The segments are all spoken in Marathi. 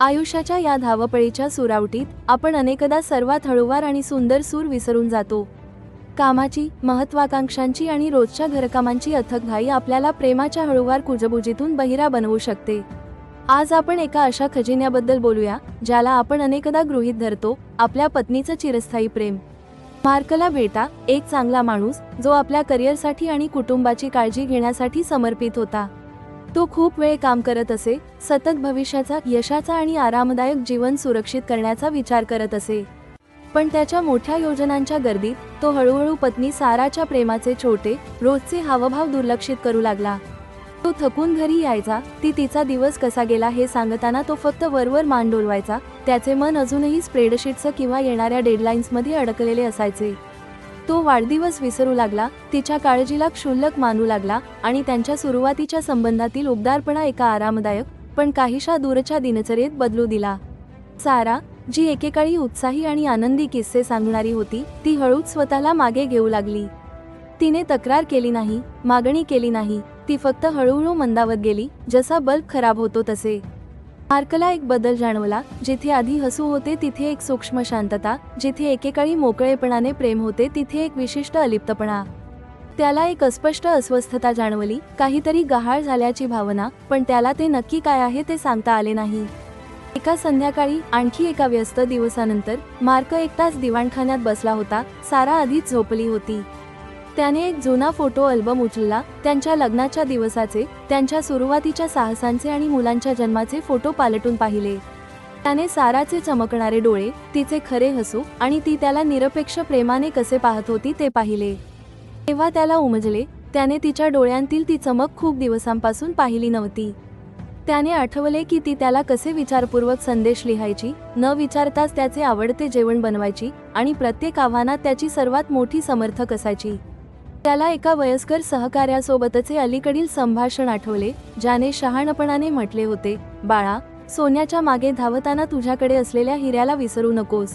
आयुष्याच्या या धावपळीच्या सुरावटीत आपण अनेकदा सर्वात हळूवार आणि सुंदर सूर विसरून जातो. कामाची महत्वाकांक्षांची आणि रोजच्या घरकामांची अथक घाई आपल्याला प्रेमाच्या हळूवार कुजबुजीतून बहिरा बनवू शकते. आज आपण एका अशा खजिन्याबद्दल बोलूया ज्याला आपण अनेकदा गृहीत धरतो आपल्या पत्नीचं चिरस्थायी प्रेम. मार्कला भेटा एक चांगला माणूस जो आपल्या करिअरसाठी आणि कुटुंबाची काळजी घेण्यासाठी समर्पित होता. तो खूप वेळ काम करत असे सतत भविष्याचा यशाचा आणि आरामदायक जीवन सुरक्षित करण्याचा विचार करत असे. पण त्याच्या मोठ्या योजनांच्या गर्दीत तो हळूहळू पत्नी साराच्या प्रेमाचे छोटे रोजचे हावभाव दुर्लक्षित करू लागला. तो थकून घरी यायचा ती तिचा दिवस कसा गेला हे सांगताना तो फक्त वरवर मान डोलवायचा त्याचे मन अजूनही स्प्रेडशीटचं किंवा येणाऱ्या डेडलाईन्समध्ये अडकलेले असायचे. तो वाढदिवस विसरू लागला तिच्या काळजीला क्षुल्लक मानू लागला आणि त्यांच्या सुरुवातीच्या संबंधातील उबदारपणा एका आरामदायक पण काहीशा दूरच्या दिनचर्येत बदलू दिला. सारा जी एकेकाळी उत्साही आणि आनंदी किस्से सांगणारी होती ती हळूच स्वतःला मागे घेऊ लागली. तिने तक्रार केली नाही मागणी केली नाही ती फक्त हळूहळू मंदावत गेली जसा बल्ब खराब होतो तसे. मार्कला एक बदल जाणवला जिथे आधी हसू होते तिथे एक सूक्ष्म शांतता जिथे एकेकाळी मोकळेपणाने प्रेम होते तिथे एक विशिष्ट अलिप्तपणा. त्याला एक अस्पष्ट अस्वस्थता जाणवली काहीतरी गहाळ झाल्याची भावना पण त्याला ते नक्की काय आहे ते सांगता आले नाही. एका संध्याकाळी आणखी एका व्यस्त दिवसानंतर मार्क एक तास दिवाणखान्यात बसला होता सारा आधीच झोपली होती. त्याने एक जुना फोटो अल्बम उचलला. त्यांच्या लग्नाच्या दिवसाचे त्यांच्या सुरुवातीच्या साहसांचे आणि मुलांच्या जन्माचे फोटो पालटून पाहिले. त्याने साराचे चमकणारे डोळे तिचे खरे हसू आणि ती त्याला निरपेक्ष प्रेमाने कसे पाहत होती ते पाहिले. तेव्हा त्याला उमजले त्याने तिच्या डोळ्यांतील ती चमक खूप दिवसांपासून पाहिली नव्हती. त्याने आठवले की ती त्याला कसे विचारपूर्वक संदेश लिहायची न विचारताच त्याचे आवडते जेवण बनवायची आणि प्रत्येक आव्हानात त्याची सर्वात मोठी समर्थक असायची. त्याला एका वयस्कर सहकार्यासोबतचे अलीकडील संभाषण आठवले ज्याने शहाणपणाने म्हटले होते बाळा सोन्याच्या मागे धावताना तुझ्याकडे असलेल्या हिऱ्याला विसरू नकोस.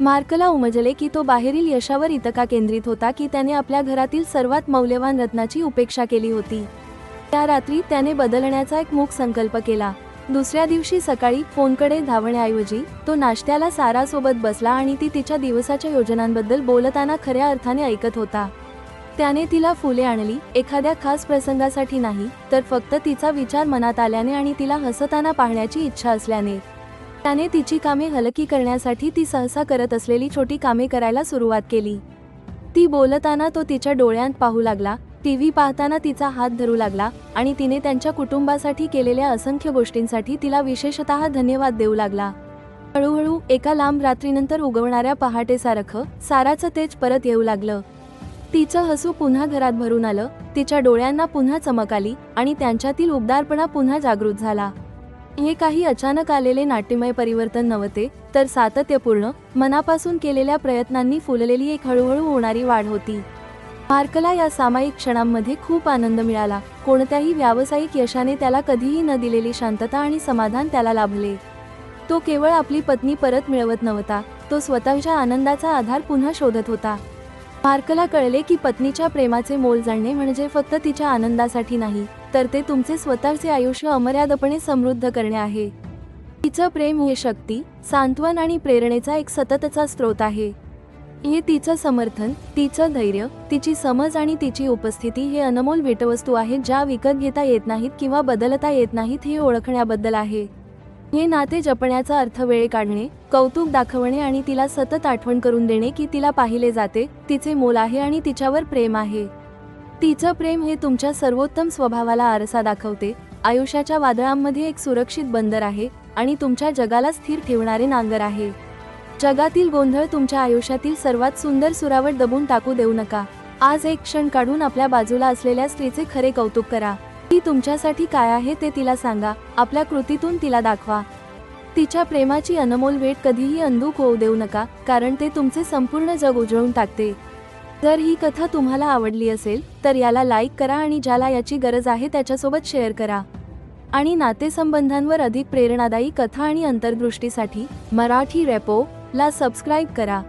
मार्कला उमजले की तो बाहेरील यशावर इतका केंद्रित होता की त्याने आपल्या घरातील सर्वात मौल्यवान रत्नाची उपेक्षा केली होती. त्या रात्री त्याने बदलण्याचा एक मूक संकल्प केला. दुसऱ्या दिवशी सकाळी फोनकडे धावण्याऐवजी तो नाश्त्याला सारासोबत बसला आणि ती तिच्या दिवसाच्या योजनांबद्दल बोलताना खऱ्या अर्थाने ऐकत होता. त्याने तिला फुले आणली. एखाद्या खास प्रसंगासाठी नाही तर फक्त तिचा विचार मनात आल्याने आणि तिला हसताना पाहण्याची इच्छा असल्याने. त्याने तिची कामे हलकी करण्यासाठी ती सहसा करत असलेली छोटी कामे करायला सुरुवात केली. ती बोलताना तो तिच्या डोळ्यांत पाहू लागला टीव्ही पाहताना तिचा हात धरू लागला आणि तिने त्यांच्या कुटुंबासाठी केलेल्या असंख्य गोष्टींसाठी तिला विशेषतः धन्यवाद देऊ लागला. हळूहळू एका लांब रात्रीनंतर उगवणाऱ्या पहाटेसारखं साराचं तेज परत येऊ लागलं. तिचं हसू पुन्हा घरात भरून आलं तिच्या डोळ्यांना पुन्हा चमक आली आणि त्यांच्यातील उबदारपणा पुन्हा जागृत झाला. हे काही अचानक आलेले नाट्यमय परिवर्तन नव्हते तर सातत्यपूर्ण मनापासून केलेल्या प्रयत्नांनी फुललेली एक हळूहळू होणारी वाढ होती. मार्कला या सामायिक क्षणांमध्ये खूप आनंद मिळाला कोणत्याही व्यावसायिक यशाने त्याला कधीही न दिलेली शांतता आणि समाधान त्याला लाभले. तो केवळ आपली पत्नी परत मिळवत नव्हता तो स्वतःच्या आनंदाचा आधार पुन्हा शोधत होता. मार्कला कळले की पत्नीच्या प्रेमाचे मोल जाणणे म्हणजे फक्त तिच्या आनंदासाठी नाही तर ते तुमचे स्वतःचे आयुष्य अमर्यादपणे समृद्ध करणे आहे. तिचं प्रेम हे शक्ती सांत्वन आणि प्रेरणेचा एक सततचा स्रोत आहे. हे तिचं समर्थन तिचं धैर्य तिची समज आणि तिची उपस्थिती हे अनमोल भेटवस्तू आहेत ज्या विकत घेता येत नाहीत किंवा बदलता येत नाहीत हे ओळखण्याबद्दल आहे. हे नाते जपण्याचा अर्थ वेळ काढणे कौतुक दाखवणे आणि तिला सतत आठवण करून देणे की तिला पाहिले जाते तिचे मोल आहे आणि तिच्यावर प्रेम आहे. तिचं प्रेम हे तुमच्या सर्वोत्तम स्वभावाला आरसा दाखवते आयुष्याच्या वादळांमध्ये एक सुरक्षित बंदर आहे आणि तुमच्या जगाला स्थिर ठेवणारे नांगर आहे. जगातील गोंधळ तुमच्या आयुष्यातील सर्वात सुंदर सुरावट दबून टाकू देऊ नका. आज एक क्षण काढून आपल्या बाजूला असलेल्या स्त्रीचे खरे कौतुक करा. ती तुमच्यासाठी काय आहे ते तिला सांगा. आपल्या कृतीतून तिला दाखवा. तिच्या प्रेमाची अनमोल भेट कधीही अंधूक होऊ देऊ नका कारण ते तुमचे संपूर्ण जग उजळून टाकते. जर ही कथा तुम्हाला आवडली असेल तर याला लाईक करा आणि ज्याला याची गरज आहे त्याच्यासोबत शेअर करा. आणि नातेसंबंधांवर अधिक प्रेरणादायी कथा आणि अंतर्दृष्टीसाठी मराठी रेपो ला सबस्क्राईब करा.